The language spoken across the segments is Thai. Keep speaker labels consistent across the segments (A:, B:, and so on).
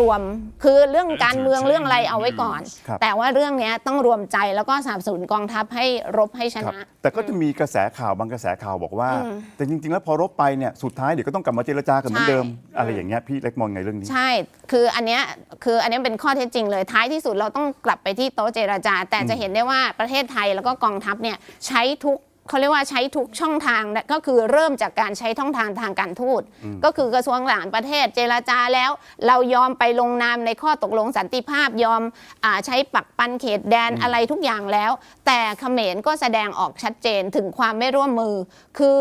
A: รวม คือเรื่องการเมืองเรื่องอะไรเอาไว้ก่อน
B: ครับ
A: แต่ว่าเรื่องเนี้ยต้องรวมใจแล้วก็สนับสนุนกองทัพให้รบให้ช
B: ครับ
A: นะ
B: แต่ก็จะมีกระแสข่าวบางกระแสข่าวบอกว่า
A: อืม
B: แต่จริง ๆ แล้วพอรบไปเนี่ยสุดท้ายเดี๋ยวก็ต้องกลับมาเจรจากันเหมือน
A: ใช่
B: เดิมอะไรอย่างเงี้ยพี่เล็กมองไงเรื่องนี้
A: ใช่ คืออันเนี้ยคืออันเนี้ยเป็นข้อเท็จจริงเลย ท้ายที่สุดเราต้องกลับไปที่โต๊ะเจรจา แต่จะเห็นได้ว่าประเทศไทยแล้วก็กองทัพเนี่ยใช้ทุก เขาเรียกว่าใช้ทุกช่องทางนะก็คือเริ่มจากการใช้ช่องทางทางการทูตก็คือกระทรวงต่างประเทศเจรจาแล้ว เรายอมไปลงนามในข้อตกลงสันติภาพยอมอาใช้ปักปันเขตแดนอะไรทุกอย่างแล้ว แต่เขมรก็แสดงออกชัดเจนถึงความไม่ร่วมมือ คือ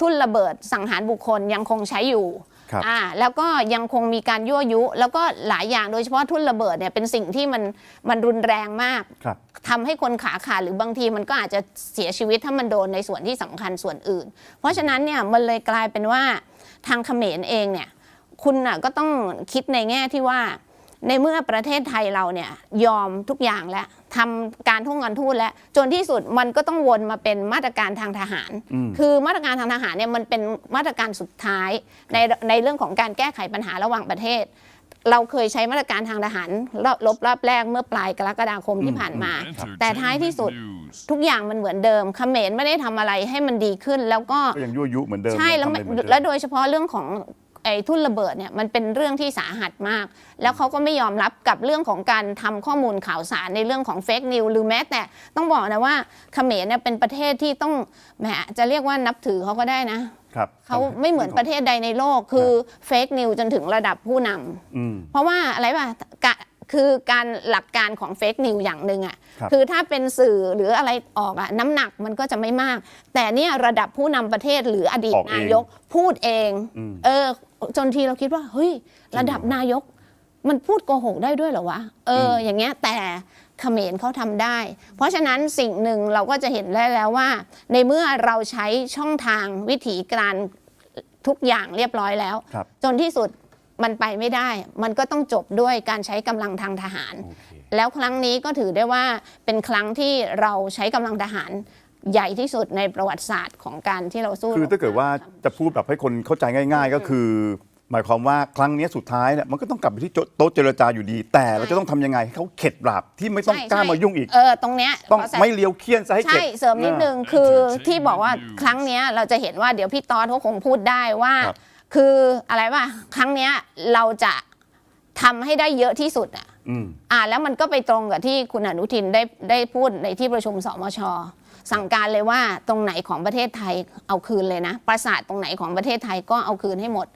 A: ทุ่นระเบิดสังหารบุคคลยังคงใช้อยู่
B: ครับ
A: อ่าแล้วก็ยังคงมีการยั่วยุ แล้วก็หลายอย่างโดยเฉพาะทุ่นระเบิดเนี่ยเป็นสิ่งที่มันมันรุนแรงมาก
B: ครับ
A: ทำให้คนขาขาดหรือบางทีมันก็อาจจะเสียชีวิตถ้ามันโดนในส่วนที่สำคัญส่วนอื่น เพราะฉะนั้นเนี่ยมันเลยกลายเป็นว่าทางเขมรเองเนี่ยคุณน่ะก็ต้องคิดในแง่ที่ว่า ในเมื่อประเทศไทยเราเนี่ยยอมทุกอย่างแล้วทำการทุ่งการทูตแล้วจนที่สุดมันก็ต้องวนมาเป็นมาตรการทางทหาร
B: อืม
A: คือมาตรการทางทหารเนี่ยมันเป็นมาตรการสุดท้ายในในเรื่องของการแก้ไขปัญหาระหว่างประเทศ เราเคยใช้มาตรการทางทหารรอบลบรอบแรกเมื่อปลายกรกฎาคมที่ผ่านมา แต่ท้ายที่สุดทุกอย่างมันเหมือนเดิมเขมรไม่ได้ทำอะไรให้มันดีขึ้น แล้วก็
B: ก็ยังยั่วยุเหมือนเดิม
A: ใช่แล้ว
B: ทำ
A: ไม่
B: อะไรเหมือนเดิม
A: แล้วโดยเฉพาะเรื่องของ ไอ้ทุ่นระเบิดเนี่ยมันเป็นเรื่องที่สาหัสมาก แล้วเขาก็ไม่ยอมรับกับเรื่องของการทำข้อมูลข่าวสารในเรื่องของเฟกนิวหรือแม้แต่ต้องบอกนะว่าเขมรเนี่ยเป็นประเทศที่ต้องแหมจะเรียกว่านับถือเขาก็ได้นะ
B: ครับ
A: เขาไม่เหมือนประเทศใดในโลกคือเฟกนิวจนถึงระดับผู้นำ
B: อืม
A: เพราะว่าอะไรป่ะกะ คือการหลักการของเฟกนิวอย่างหนึ่งอะ
B: ครับ
A: คือถ้าเป็นสื่อหรืออะไรออกอะน้ำหนักมันก็จะไม่มาก แต่เนี่ยระดับผู้นำประเทศหรืออดีต
B: ออกเอง
A: นายกพูดเอง
B: อืม
A: เออจนทีเราคิดว่าเฮ้ยระดับนายก มันพูดโกหกได้ด้วยเหรอวะเออออย่างเงี้ยแต่เขมรเขาทำได้ เพราะฉะนั้นสิ่งหนึ่งเราก็จะเห็นได้แล้วว่า ในเมื่อเราใช้ช่องทางวิถีการทุกอย่างเรียบร้อยแล้ว
B: ครับ
A: จนที่สุด มันไปไม่ได้ มันก็ต้องจบด้วยการใช้กำลังทางทหาร
B: โอเค
A: แล้วครั้งนี้ก็ถือได้ว่าเป็นครั้งที่เราใช้กำลังทหารใหญ่ที่สุดในประวัติศาสตร์ของการที่เราสู้
B: คือถ้าเกิดว่าจะพูดแบบให้คนเข้าใจง่าย ๆ ก็คือ หมายความว่าครั้งเนี้ยสุดท้ายเนี่ยมันก็ต้องกลับไปที่โต๊ะเจรจาอยู่ดี แต่เราจะต้องทำยังไงให้เขาเข็ดหลาบที่ไม่ต้อง
A: ใช่
B: กล้า
A: ใช่
B: มายุ่งอีก
A: เออตรงเนี้ย
B: ต้อง
A: ขแซง
B: ไม่เลียวเคียนซะให้เข็ด
A: ใช่เสริมนิดนึงคือที่บอกว่าครั้งเนี้ยเราจะเห็นว่าเดี๋ยวพี่ตอนเขาคงพูดได้ว่า
B: ครับ
A: คืออะไรวะครั้งเนี้ยเราจะทำให้ได้เยอะที่สุดอะ
B: อืม
A: อ่าแล้วมันก็ไปตรงกับที่คุณอนุทินได้ได้พูดในที่ประชุมสมช สั่งการเลยว่าตรงไหนของประเทศไทยเอาคืนเลยนะ ปราสาทตรงไหนของประเทศไทยก็เอาคืนให้หมด